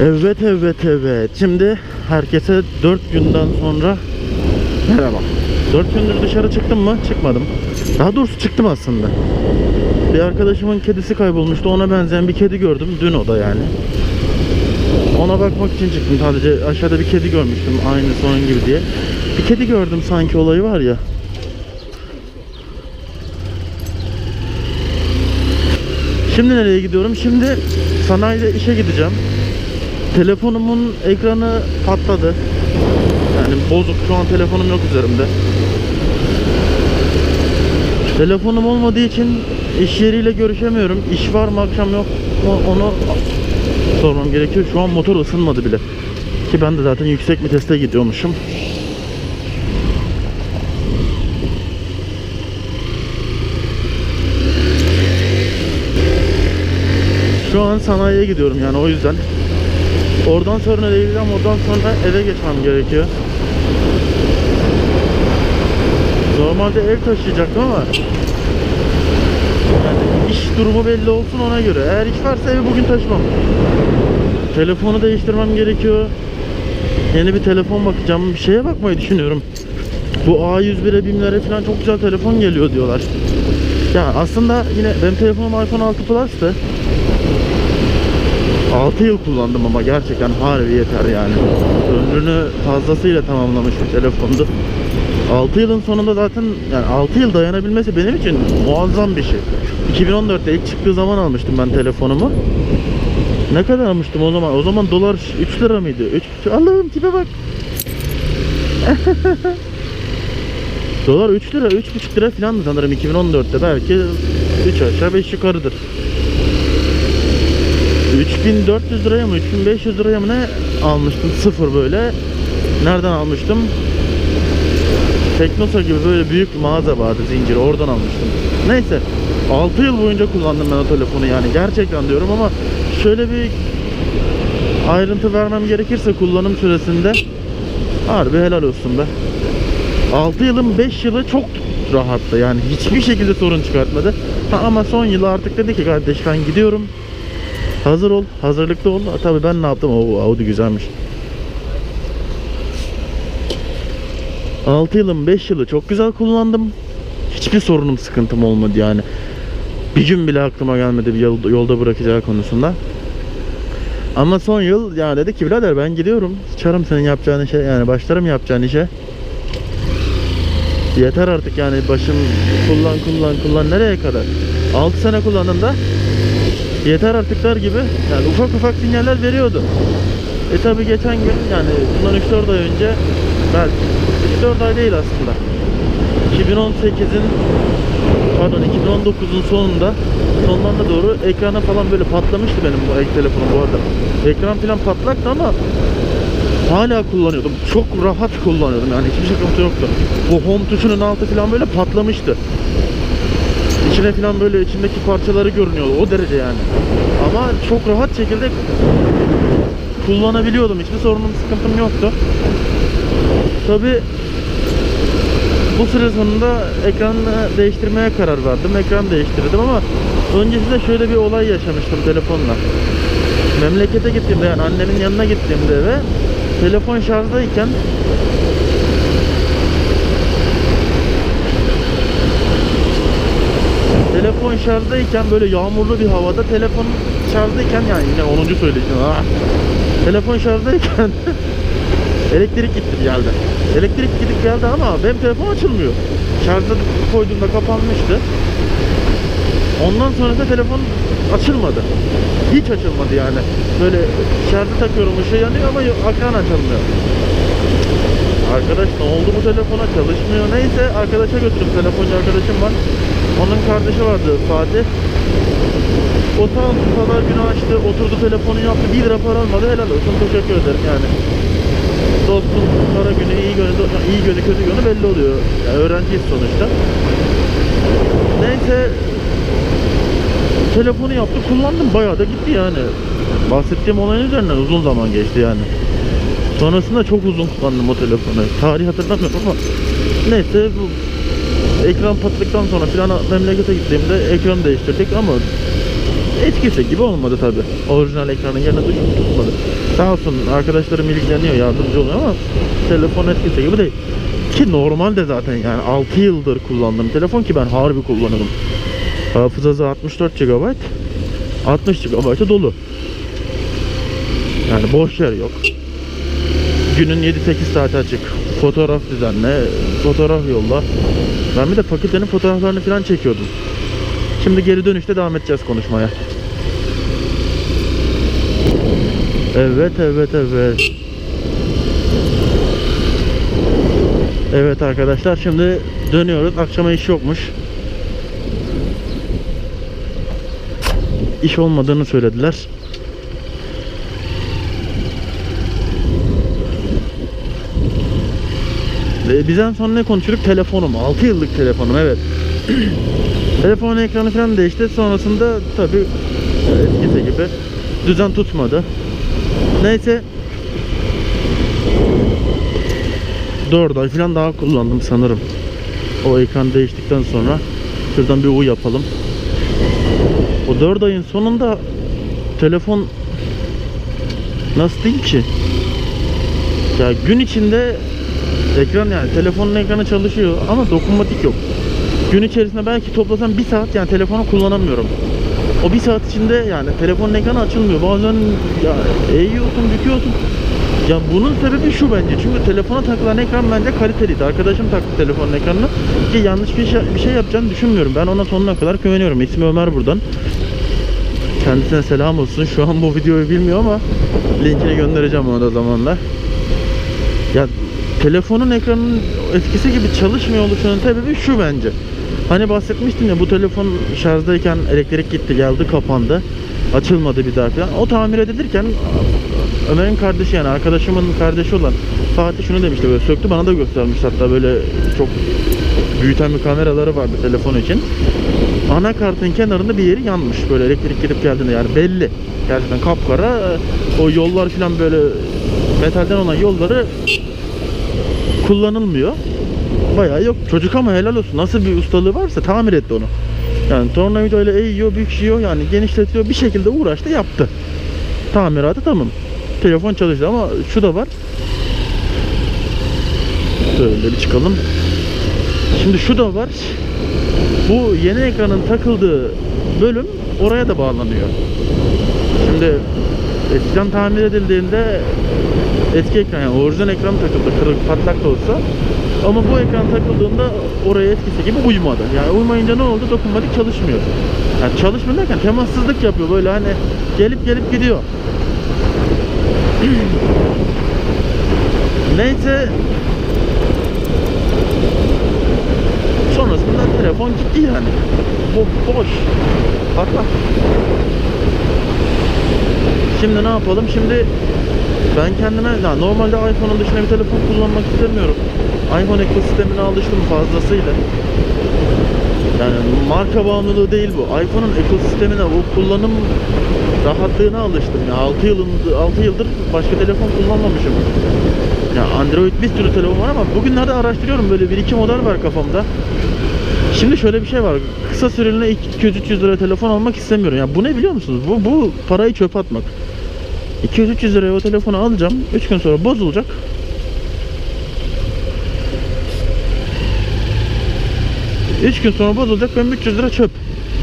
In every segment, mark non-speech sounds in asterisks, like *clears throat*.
Evet evet evet. Şimdi herkese 4 günden sonra merhaba. 4 gündür dışarı çıktım mı? Çıkmadım. Daha doğrusu çıktım aslında. Bir arkadaşımın kedisi kaybolmuştu. Ona benzeyen bir kedi gördüm. Dün o da yani. Ona bakmak için çıktım. Sadece aşağıda bir kedi görmüştüm. Aynı onun gibi diye. Bir kedi gördüm sanki olayı var ya. Şimdi nereye gidiyorum? Şimdi sanayide işe gideceğim. Telefonumun ekranı patladı. Yani bozuk. Şu an telefonum yok üzerimde. Telefonum olmadığı için iş yeriyle görüşemiyorum. İş var mı akşam yok mu onu sormam gerekiyor. Şu an motor ısınmadı bile. Ki ben de zaten yüksek viteste gidiyormuşum. Şu an sanayiye gidiyorum yani o yüzden. Oradan sonra nereye gideceğim? Oradan sonra eve geçmem gerekiyor. Normalde ev taşıyacaktım ama yani iş durumu belli olsun ona göre. Eğer iş varsa evi bugün taşımam. Telefonu değiştirmem gerekiyor. Yeni bir telefon bakacağım. Bir şeye bakmayı düşünüyorum. Bu A101'e BİM'lere falan çok güzel telefon geliyor diyorlar. Ya aslında yine benim telefonum iPhone 6 Plus'tı. 6 yıl kullandım ama gerçekten harbi yeter yani. Ömrünü fazlasıyla tamamlamış bir telefondu. 6 yılın sonunda zaten yani 6 yıl dayanabilmesi benim için muazzam bir şey. 2014'te ilk çıktığı zaman almıştım ben telefonumu. Ne kadar almıştım o zaman? O zaman dolar 3 lira mıydı? 3 Allah'ım tipe bak. *laughs* dolar 3 lira, 3,5 lira falandı sanırım 2014'te. Belki 3 aşağı 5 yukarıdır. 3400 liraya mı 3500 liraya mı ne almıştım? Sıfır böyle. Nereden almıştım? Teknosa gibi böyle büyük mağaza vardı zinciri oradan almıştım. Neyse 6 yıl boyunca kullandım ben o telefonu yani. Gerçekten diyorum ama şöyle bir ayrıntı vermem gerekirse kullanım süresinde harbi helal olsun be. 6 yılın 5 yılı çok rahattı yani. Hiçbir şekilde sorun çıkartmadı. Ha, ama son yılı artık dedi ki kardeş ben gidiyorum Hazır ol, hazırlıklı ol. Tabii ben ne yaptım? Oo, Audi güzelmiş. 6 yılın 5 yılı çok güzel kullandım. Hiçbir sorunum, sıkıntım olmadı yani. Bir gün bile aklıma gelmedi bir yolda, yolda bırakacağı konusunda. Ama son yıl ya dedi ki birader ben gidiyorum. Sıçarım senin yapacağın işe yani başlarım yapacağın işe. Yeter artık yani başım kullan kullan kullan nereye kadar? 6 sene kullandım da yeter artık der gibi yani ufak ufak sinyaller veriyordu. E tabi geçen gün yani bundan 3-4 ay önce belki 3-4 ay değil aslında. 2018'in pardon 2019'un sonunda sonlarına doğru ekrana falan böyle patlamıştı benim bu ek telefonum bu arada. Ekran falan patlaktı ama hala kullanıyordum. Çok rahat kullanıyordum yani hiçbir sıkıntı yoktu. Bu home tuşunun altı falan böyle patlamıştı. İçine falan böyle içindeki parçaları görünüyordu o derece yani. Ama çok rahat şekilde kullanabiliyordum. Hiçbir sorunum, sıkıntım yoktu. Tabi bu süre sonunda ekranı değiştirmeye karar verdim. Ekran değiştirdim ama öncesinde şöyle bir olay yaşamıştım telefonla. Memlekete gittiğimde yani annemin yanına gittiğimde eve telefon şarjdayken telefon şarjdayken böyle yağmurlu bir havada telefon şarjdayken yani yine 10. söyleyeceğim ha. Telefon şarjdayken *laughs* elektrik gitti geldi. Elektrik gidip geldi ama benim telefon açılmıyor. Şarja koyduğumda kapanmıştı. Ondan sonra da telefon açılmadı. Hiç açılmadı yani. Böyle şarjı takıyorum ışığı yanıyor ama ekran açılmıyor. Arkadaş ne oldu bu telefona çalışmıyor. Neyse arkadaşa götürdüm. Telefoncu arkadaşım var. Onun kardeşi vardı Fatih. O sağ olsun günü açtı. Oturdu telefonu yaptı. 1 lira para almadı. Helal olsun. Teşekkür ederim yani. Dostum para günü iyi günü, iyi günü kötü günü belli oluyor. Yani öğrenciyiz sonuçta. Neyse telefonu yaptı kullandım bayağı da gitti yani. Bahsettiğim olayın üzerinden uzun zaman geçti yani. Sonrasında çok uzun kullandım o telefonu. Tarih hatırlamıyorum ama neyse bu ekran patladıktan sonra filan memlekete gittiğimde ekranı değiştirdik ama eskisi gibi olmadı tabi. Orijinal ekranın yerine düş tutmadı. Sağ olsun arkadaşlarım ilgileniyor, yardımcı oluyor ama telefon eskisi gibi değil. Ki normalde zaten yani 6 yıldır kullandığım telefon ki ben harbi kullanırım. Hafızası 64 GB, 60 GB'ı dolu. Yani boş yer yok. Günün 7-8 saati açık. Fotoğraf düzenle, fotoğraf yolla. Ben bir de fakültenin fotoğraflarını falan çekiyordum. Şimdi geri dönüşte devam edeceğiz konuşmaya. Evet, evet, evet. Evet arkadaşlar şimdi dönüyoruz. Akşama iş yokmuş. İş olmadığını söylediler. Ve bizden sonra ne konuşuyorduk? Telefonum. 6 yıllık telefonum evet. *clears throat* Telefonun ekranı falan değişti. Sonrasında tabi eskisi gibi düzen tutmadı. Neyse 4 ay falan daha kullandım sanırım. O ekran değiştikten sonra şuradan bir U yapalım. O 4 ayın sonunda telefon nasıl diyeyim ki? Ya gün içinde ekran yani telefonun ekranı çalışıyor ama dokunmatik yok. Gün içerisinde belki toplasam bir saat yani telefonu kullanamıyorum. O bir saat içinde yani telefonun ekranı açılmıyor. Bazen ya eğiyorsun, büküyorsun. Ya bunun sebebi şu bence. Çünkü telefona takılan ekran bence kaliteliydi. Arkadaşım taktı telefonun ekranını. Ki yanlış bir şey, bir şey yapacağını düşünmüyorum. Ben ona sonuna kadar güveniyorum. İsmi Ömer buradan. Kendisine selam olsun. Şu an bu videoyu bilmiyor ama linkini göndereceğim ona da zamanla. Ya telefonun ekranının eskisi gibi çalışmıyor oluşunun sebebi şu bence. Hani bahsetmiştim ya bu telefon şarjdayken elektrik gitti geldi kapandı. Açılmadı bir daha falan. O tamir edilirken Ömer'in kardeşi yani arkadaşımın kardeşi olan Fatih şunu demişti böyle söktü bana da göstermiş hatta böyle çok büyüten bir kameraları vardı telefon için. Anakartın kenarında bir yeri yanmış böyle elektrik gidip geldiğinde yani belli. Gerçekten kapkara o yollar falan böyle metalden olan yolları kullanılmıyor. Bayağı yok. Çocuk ama helal olsun. Nasıl bir ustalığı varsa tamir etti onu. Yani tornavida ile eğiyor, büküyor yani genişletiyor. Bir şekilde uğraştı, yaptı. Tamiratı tamam. Telefon çalıştı ama şu da var. Böyle bir çıkalım. Şimdi şu da var. Bu yeni ekranın takıldığı bölüm oraya da bağlanıyor. Şimdi eskiden tamir edildiğinde eski ekran yani orijinal ekran takıldı kırık patlak da olsa ama bu ekran takıldığında oraya eskisi gibi uymadı. Yani uymayınca ne oldu? Dokunmatik çalışmıyor. Yani çalışmıyor derken temassızlık yapıyor böyle hani gelip gelip gidiyor. *clears throat* Neyse sonrasında telefon gitti yani. Bu boş. Patlak. Şimdi ne yapalım? Şimdi ben kendime ya normalde iPhone'un dışında bir telefon kullanmak istemiyorum. iPhone ekosistemine alıştım fazlasıyla. Yani marka bağımlılığı değil bu. iPhone'un ekosistemine, bu kullanım rahatlığına alıştım. Ya 6 yılın 6 yıldır başka telefon kullanmamışım. Ya Android bir sürü telefon var ama bugünlerde araştırıyorum böyle bir iki model var kafamda. Şimdi şöyle bir şey var. Kısa süreliğine 200-300 lira telefon almak istemiyorum. Ya bu ne biliyor musunuz? Bu bu parayı çöpe atmak. 200-300 liraya o telefonu alacağım. 3 gün sonra bozulacak. Üç gün sonra bozulacak. Benim 300 lira çöp.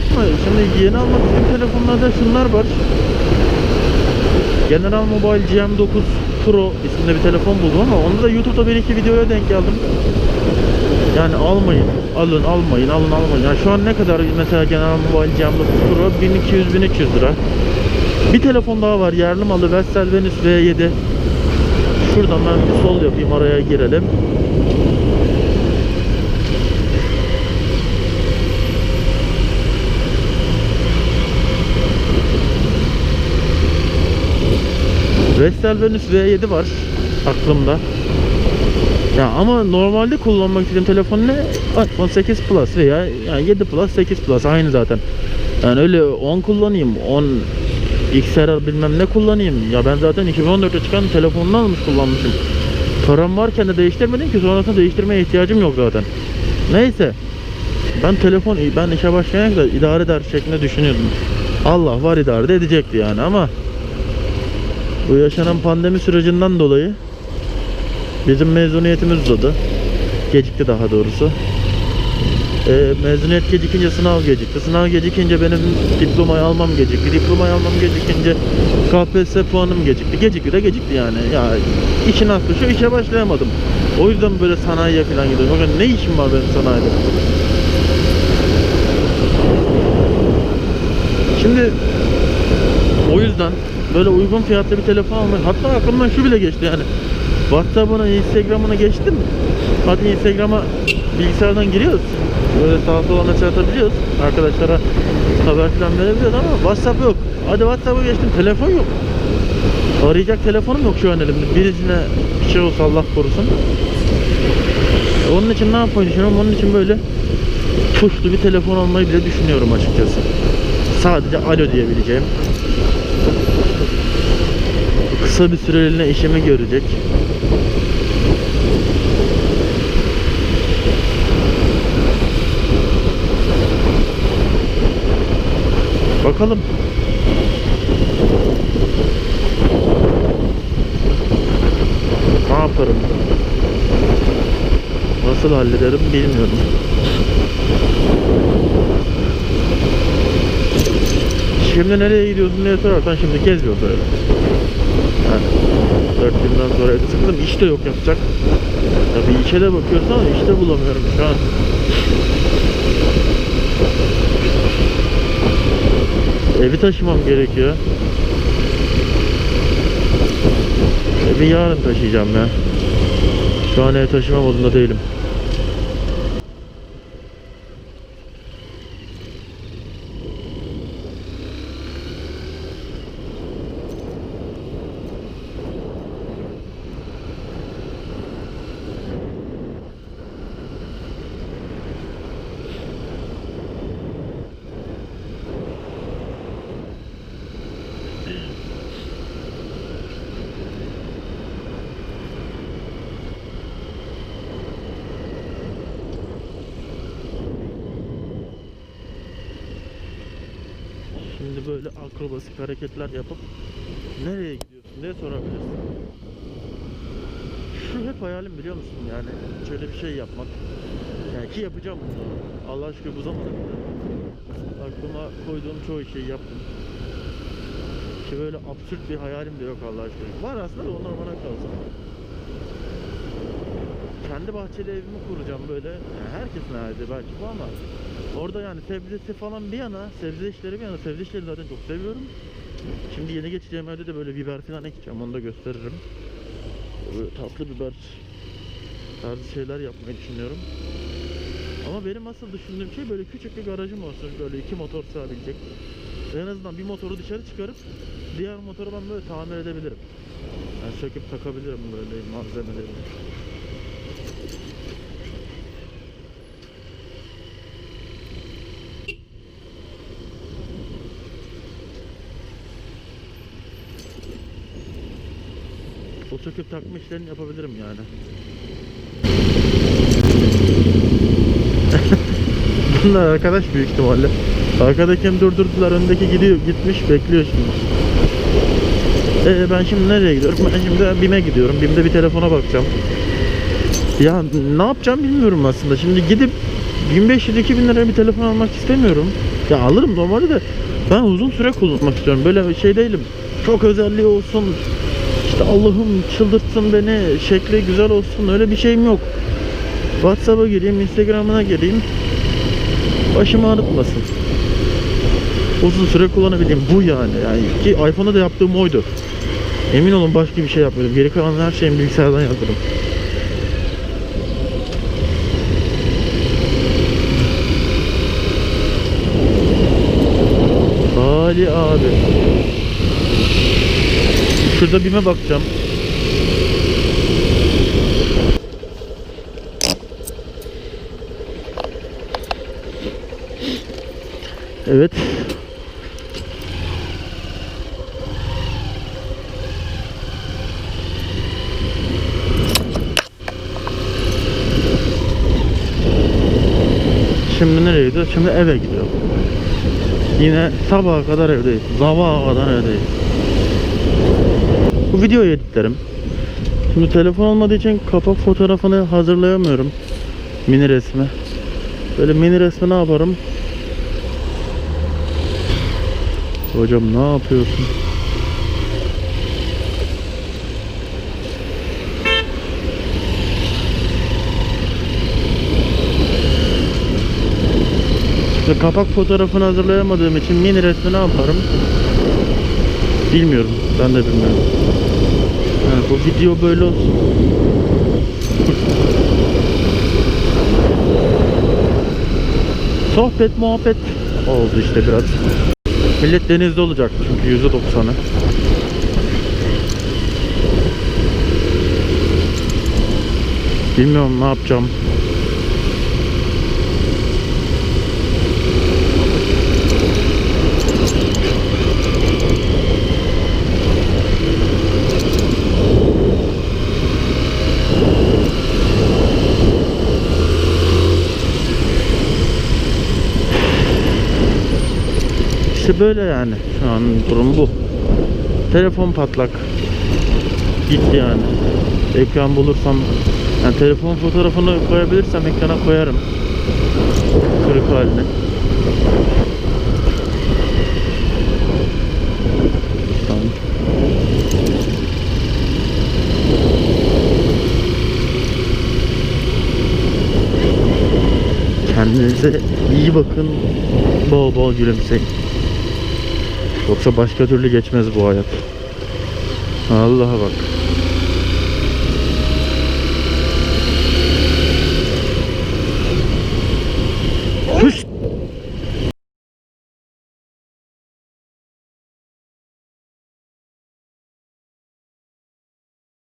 Şimdi yeni almak istediğim telefonlarda şunlar var. General Mobile GM9 Pro isimli bir telefon buldum ama onda da YouTube'da bir iki videoya denk geldim. Yani almayın, alın, almayın, alın, almayın. Yani şu an ne kadar mesela General Mobile GM9 Pro 1200-1300 lira. Bir telefon daha var yerli malı Vestel Venus V7. Şuradan ben bir sol yapayım araya girelim. Vestel Venus V7 var aklımda. Ya ama normalde kullanmak istediğim telefon ne? iPhone 8 Plus veya yani 7 Plus 8 Plus aynı zaten. Yani öyle 10 kullanayım, 10 XR bilmem ne kullanayım. Ya ben zaten 2014'te çıkan telefonunu almış kullanmışım. Param varken de değiştirmedim ki sonrasında değiştirmeye ihtiyacım yok zaten. Neyse. Ben telefon ben işe başlayana kadar idare eder şeklinde düşünüyordum. Allah var idare de edecekti yani ama Bu yaşanan pandemi sürecinden dolayı bizim mezuniyetimiz uzadı. Gecikti daha doğrusu. Ee, mezuniyet gecikince sınav gecikti. Sınav gecikince benim diplomayı almam gecikti. Diplomayı almam gecikince KPSS puanım gecikti. Gecikti de gecikti yani. Ya işin aslı şu işe başlayamadım. O yüzden böyle sanayiye falan gidiyorum. Bakın ne işim var benim sanayide? Şimdi o yüzden böyle uygun fiyatlı bir telefon almak hatta aklımdan şu bile geçti yani WhatsApp'ına Instagram'ına geçtim hadi Instagram'a bilgisayardan giriyoruz böyle sağa sola mesaj atabiliyoruz? Arkadaşlara haber falan verebiliyoruz ama WhatsApp yok. Hadi WhatsApp'a geçtim telefon yok. Arayacak telefonum yok şu an elimde. Birisine bir şey olsa Allah korusun. Onun için ne yapmayı düşünüyorum? Onun için böyle tuşlu bir telefon almayı bile düşünüyorum açıkçası. Sadece alo diyebileceğim. Kısa bir süreliğine işimi görecek. Bakalım. Ne yaparım? Nasıl hallederim bilmiyorum. Şimdi nereye gidiyorsun diye sorarsan şimdi geziyoruz öyle. Yani 4 günden sonra sıkıldım. İş de yok yapacak. Ya bir işe de bakıyoruz ama iş de bulamıyorum şu an. Evi taşımam gerekiyor. Evi yarın taşıyacağım ya. Şu an ev taşıma modunda değilim. Şimdi böyle akrobasik hareketler yapıp nereye gidiyorsun diye sorabilirsin. Şu hep hayalim biliyor musun yani şöyle bir şey yapmak. Yani ki yapacağım bunu. Allah şükür bu zamana kadar aklıma koyduğum çoğu şeyi yaptım. Ki böyle absürt bir hayalim de yok Allah şükür. Var aslında da onlar bana kalsın. Kendi bahçeli evimi kuracağım böyle. Yani herkesin hayali belki bu ama Orada yani sebzesi falan bir yana, sebze işleri bir yana, sebze işleri zaten çok seviyorum. Şimdi yeni geçeceğim evde de böyle biber falan ekeceğim, onu da gösteririm. Böyle tatlı biber tarzı şeyler yapmayı düşünüyorum. Ama benim asıl düşündüğüm şey böyle küçük bir garajım olsun, böyle iki motor sığabilecek. En azından bir motoru dışarı çıkarıp diğer motoru ben böyle tamir edebilirim. Yani söküp takabilirim böyle malzemelerini. Söküp takma işlerini yapabilirim yani. *laughs* Bunlar arkadaş büyük ihtimalle. Arkadakini durdurdular, öndeki gidiyor, gitmiş, bekliyor şimdi. Ee, ben şimdi nereye gidiyorum? Ben şimdi BİM'e gidiyorum. BİM'de bir telefona bakacağım. Ya ne yapacağım bilmiyorum aslında. Şimdi gidip 1500-2000 liraya bir telefon almak istemiyorum. Ya alırım normalde de ben uzun süre kullanmak istiyorum. Böyle şey değilim. Çok özelliği olsun. İşte Allah'ım çıldırtsın beni. Şekli güzel olsun. Öyle bir şeyim yok. WhatsApp'a gireyim, Instagram'ına gireyim. Başımı ağrıtmasın. Uzun süre kullanabileyim. Bu yani. yani ki iPhone'da da yaptığım oydu. Emin olun başka bir şey yapmıyordum. Geri kalan her şeyimi bilgisayardan yazdım. Ali abi. Şurada bime bakacağım. Evet. Şimdi nereye? Şimdi eve gidiyorum. Yine sabaha kadar evdeyiz. Sabaha kadar evdeyiz. Bu videoyu editlerim. Şimdi telefon olmadığı için kapak fotoğrafını hazırlayamıyorum. Mini resmi. Böyle mini resmi ne yaparım? Hocam ne yapıyorsun? İşte kapak fotoğrafını hazırlayamadığım için mini resmi ne yaparım? Bilmiyorum. Ben de bilmiyorum. Yani bu video böyle olsun. Sohbet muhabbet oldu işte biraz. Millet denizde olacak çünkü %90'ı. Bilmiyorum ne yapacağım. İşte böyle yani. Şu an durum bu. Telefon patlak. Gitti yani. Ekran bulursam yani telefon fotoğrafını koyabilirsem ekrana koyarım. Kırık halini. Kendinize iyi bakın. Bol bol gülümseyin. Yoksa başka türlü geçmez bu hayat. Allah'a bak.